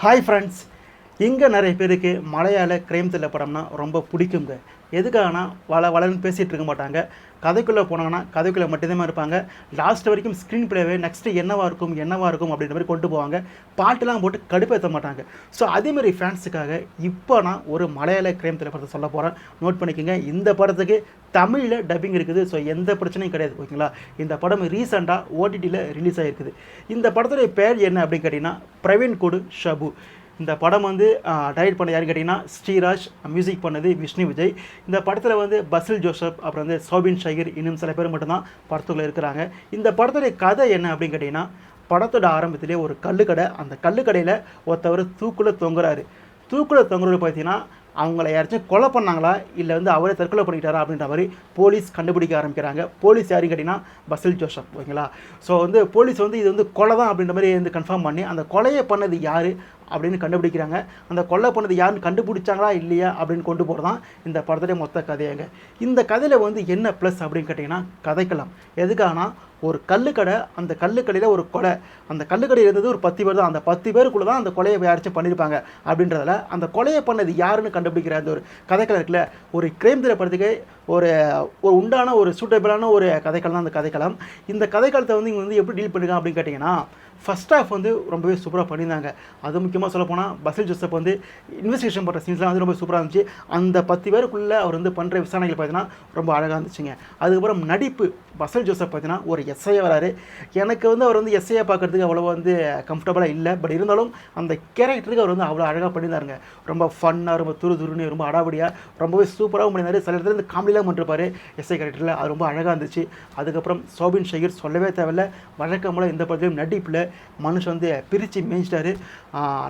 Hi friends, இங்கே நிறைய பேருக்கு மலையாள கிரைம் த்ரில்லர் படம்னா ரொம்ப பிடிக்குங்க. எதுக்காகனா வள வளர்ந்து பேசிகிட்டு இருக்க மாட்டாங்க. கதைக்குள்ளே போனாங்கன்னா கதைக்குள்ளே மட்டும்தான் இருப்பாங்க. லாஸ்ட் வரைக்கும் ஸ்க்ரீன் பிளேவே நெக்ஸ்ட்டு என்னவாக இருக்கும் என்னவாக இருக்கும் அப்படின்ற மாதிரி கொண்டு போவாங்க. பாட்டுலாம் போட்டு கடுப்பேற்ற மாட்டாங்க. ஸோ அதேமாதிரி ஃபேன்ஸுக்காக இப்போ நான் ஒரு மலையாள கிரைம் த்ரில்லர் படத்தை சொல்ல போகிறேன் நோட் பண்ணிக்கோங்க. இந்த படத்துக்கு தமிழில் டப்பிங் இருக்குது. ஸோ எந்த பிரச்சனையும் கிடையாது ஓகேங்களா இந்த படம் ரீசெண்டாக ஓடிடியில் ரிலீஸ் ஆகிருக்குது இந்த படத்துடைய பேர் என்ன அப்படின்னு கேட்டிங்கன்னா பிரவீன் குடு ஷபு. இந்த படம் வந்து டைரக்ட் பண்ண யாருன்னு கேட்டிங்கன்னா ஸ்ரீராஜ் மியூசிக் பண்ணது விஷ்ணு விஜய். இந்த படத்தில் வந்து பசில் ஜோசப் அப்புறம் வந்து சோபின் ஷகீர் இன்னும் சில பேர் மட்டும்தான் படத்துக்குள்ளே இருக்கிறாங்க. இந்த படத்துடைய கதை என்ன அப்படின்னு கேட்டிங்கன்னா படத்தோட ஆரம்பத்திலே ஒரு கல்லுக்கடை அந்த கல்லுக்கடையில் ஒருத்தவர் தூக்குல தொங்குறாரு. தூக்குல தொங்குறது பார்த்தீங்கன்னா அவங்கள யாராச்சும் கொலை பண்ணாங்களா இல்லை வந்து அவரே தற்கொலை பண்ணிட்டாரா அப்படின்ற மாதிரி போலீஸ் கண்டுபிடிக்க ஆரம்பிக்கிறாங்க. போலீஸ் யாரும் கேட்டிங்கன்னா பசில் ஜோஷப் ஓகேங்களா? ஸோ வந்து போலீஸ் வந்து இது வந்து கொலை தான் அப்படின்ற மாதிரி வந்து கன்ஃபார்ம் பண்ணி அந்த கொலையை பண்ணது யார்? அப்படின்னு கண்டுபிடிக்கிறாங்க. அந்த கொலை பண்ணது யாருன்னு கண்டுபிடிச்சாங்களா இல்லையா அப்படின்னு கொண்டு போகிறதான் இந்த படத்துடைய மொத்த கதையாங்க. இந்த கதையில் வந்து என்ன ப்ளஸ் அப்படின்னு கேட்டிங்கன்னா கதைக்கலாம் எதுக்காகனா ஒரு கல்லுக்கடை அந்த கல்லுக்கடையில் ஒரு கொலை அந்த கல்லுக்கடையில் இருந்தது ஒரு பத்து பேர் தான். அந்த பத்து பேருக்குள்ளே தான் அந்த கொலையை யாராச்சும் பண்ணியிருப்பாங்க அப்படின்றதில் அந்த கொலையை பண்ணது யாருன்னு கண்டுபிடிக்கிற அந்த ஒரு கதைக்கலை இருக்குல்ல? ஒரு கிரைம் திரைப்படத்துக்கு ஒரு ஒரு உண்டான ஒரு சூட்டபிளான ஒரு கதைக்களம் தான் அந்த கதைக்களம். இந்த கதைக்களத்தை வந்து இங்கே வந்து எப்படி டீல் பண்ணிருக்காங்க அப்படின்னு கேட்டிங்கன்னா ஃபஸ்ட் ஆஃப் வந்து ரொம்பவே சூப்பராக பண்ணியிருந்தாங்க. அது முக்கியமாக சொல்ல போனால் பசில் ஜோசப் வந்து இன்வெஸ்டிகேஷன் பண்ணுற சீன்ஸ்லாம் வந்து ரொம்ப சூப்பராக இருந்துச்சு. அந்த பத்து பேருக்குள்ளே அவர் வந்து பண்ணுற விசாரணைகள் பார்த்தீங்கன்னா ரொம்ப அழகாக இருந்துச்சுங்க. அதுக்கப்புறம் நடிப்பு பசல் ஜோசப் பார்த்தீங்கன்னா ஒரு எஸ்ஐயாக வராரு. எனக்கு வந்து அவர் வந்து எஸ்ஐயை பார்க்குறதுக்கு அவ்வளோ வந்து கம்ஃபர்டபுளாக இல்லை. பட் இருந்தாலும் அந்த கேரக்டருக்கு அவர் வந்து அவ்வளோ அழகாக பண்ணியிருந்தாருங்க. ரொம்ப ஃபன்னாக ரொம்ப துரு துருன்னு ரொம்ப அடாவடியாக ரொம்பவே சூப்பராகவும் பண்ணியிருந்தார். சில இடத்துல இந்த காமெடியெலாம் பண்ணிருப்பாரு எஸ்ஐ கேரக்டரில் அது ரொம்ப அழகாக இருந்துச்சு. அதுக்கப்புறம் சோபின் ஷகீர் சொல்லவே தேவையில்ல. வழக்கம்போல் இந்த படத்துலையும் நடிப்பில் மனுஷன் வந்து பிரித்து மேய்ச்சிட்டாரு.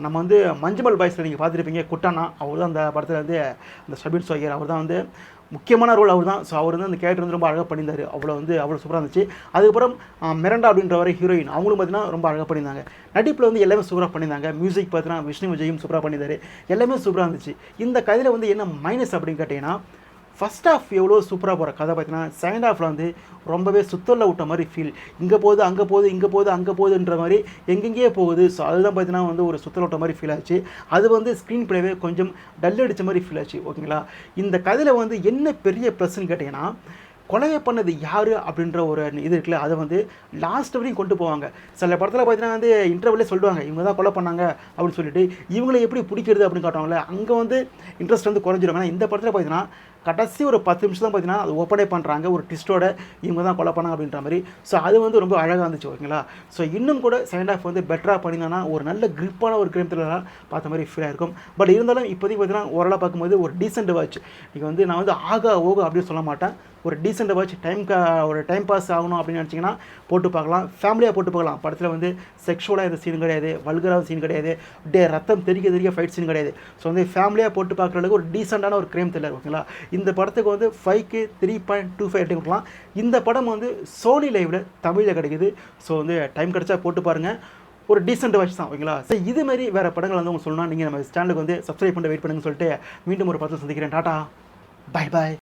நம்ம வந்து மஞ்சுமல் பாய்ஸில் நீங்கள் பார்த்துருப்பீங்க. குட்டானா அவர் தான் அந்த படத்தில் வந்து அந்த சபின் சோகர் அவர் தான் வந்து முக்கியமான ரோல் அவர் தான் ஸோ அவர் வந்து அந்த கேரக்டர் வந்து ரொம்ப அழகாக பண்ணியிருந்தார். அவ்வளோ வந்து அவ்வளோ சூப்பராக இருந்துச்சு. அதுக்கப்புறம் மிரண்டா அப்படின்ற வரை ஹீரோயின் அவங்களும் பார்த்தீங்கன்னா ரொம்ப அழகாக பண்ணியிருந்தாங்க. நடிப்பில் வந்து எல்லாமே சூப்பராக பண்ணியிருந்தாங்க. மியூசிக் பார்த்தீங்கன்னா விஷ்ணு விஜயும் சூப்பராக பண்ணியிருந்தார். எல்லாமே சூப்பராக இருந்துச்சு. இந்த கதையில் வந்து என்ன மைனஸ் அப்படின்னு கேட்டிங்கன்னா ஃபஸ்ட் ஆஃப் எவ்வளோ சூப்பராக போகிற கதை பார்த்தீங்கன்னா செகண்ட் ஆஃபில் வந்து ரொம்பவே சுத்தரில் விட்ட மாதிரி ஃபீல் இங்கே போகுது அங்கே போகுது இங்கே போகுது அங்கே போகுதுன்ற மாதிரி எங்கெங்கேயே போகுது. ஸோ அதுதான் பார்த்தீங்கன்னா வந்து ஒரு சுத்தல் விட்ட மாதிரி ஃபீல் ஆச்சு. அது வந்து ஸ்க்ரீன் பிளேவே கொஞ்சம் டல் அடித்த மாதிரி ஃபீல் ஆச்சு ஓகேங்களா இந்த கதையில் வந்து என்ன பெரிய ப்ளஸ்ன்னு கேட்டிங்கன்னா கொலையை பண்ணது யார் அப்படின்ற ஒரு இது இருக்குல்ல அதை வந்து லாஸ்ட் வரையும் கொண்டு போவாங்க. சில படத்தில் பார்த்தீங்கன்னா வந்து இன்டர்வியூலே சொல்லுவாங்க இவங்க தான் கொலை பண்ணாங்க அப்படின்னு சொல்லிட்டு இவங்களை எப்படி பிடிக்கிறது அப்படின்னு காட்டுவாங்களே அங்கே வந்து இன்ட்ரெஸ்ட் வந்து குறைஞ்சிருவாங்க ஆனால் இந்த படத்தில் பார்த்தீங்கன்னா கடைசி ஒரு பத்து நிமிஷம் தான் பார்த்தீங்கன்னா அது ஓப்பனே பண்ணுறாங்க ஒரு ட்விஸ்ட்டோட இவங்க தான் கொலை பண்ணாங்க அப்படின்ற மாதிரி. ஸோ அது வந்து ரொம்ப அழகாக இருந்துச்சு ஓகேங்களா? ஸோ இன்னும் கூட செகண்ட் ஆஃப் வந்து பெட்டராக பண்ணியிருந்தாங்கன்னா ஒரு நல்ல கிரிப்பான ஒரு கிரேம் த்ரில்லராக பார்த்த மாதிரி ஃபீலாக இருக்கும். பட் இருந்தாலும் இப்போதைக்கு பார்த்தீங்கன்னா ஓரளவு பார்க்கும்போது ஒரு டீசெண்ட் வாட்ச் நீங்கள் வந்து நான் வந்து ஆகா ஓகோ அப்படின்னு சொல்ல மாட்டேன். ஒரு டீசெண்ட் வாட்ச் டைம் ஒரு டைம் பாஸ் ஆகணும் அப்படின்னு நினச்சிங்கன்னா போட்டு பார்க்கலாம். ஃபேமிலியாக போட்டு பார்க்கலாம். படத்தில் வந்து செக்ஷுவலாக எந்த சீன் கிடையாது. வல்கராக சீன் கிடையாது. டே ரத்தம் தெரிய தெரிய ஃபைட் சீன் கிடையாது. ஸோ வந்து ஃபேமிலியாக போட்டு பார்க்குற அளவுக்கு ஒரு டீசெண்டான ஒரு கிரேம் த்ரில்லர் ஓகேங்களா? இந்த படத்துக்கு வந்து ஃபைவ்க்கு three point two five rating கொடுக்கலாம். இந்த படம் வந்து சோனி லைவில் தமிழில் கிடைக்குது. ஸோ வந்து டைம் கிடச்சா போட்டு பாருங்கள் ஒரு டீசெண்ட் வாட்ச் தான் ஓகேங்களா? ஸோ இது மாதிரி வேறு படங்கள் வந்து உங்களுக்கு சொல்லணும் நீங்கள் நம்ம சேனலுக்கு வந்து சப்ஸ்கிரைப் பண்ணி வெயிட் பண்ணுங்கன்னு சொல்லிட்டு மீண்டும் ஒரு படத்தை சந்திக்கிறேன். Tata bye bye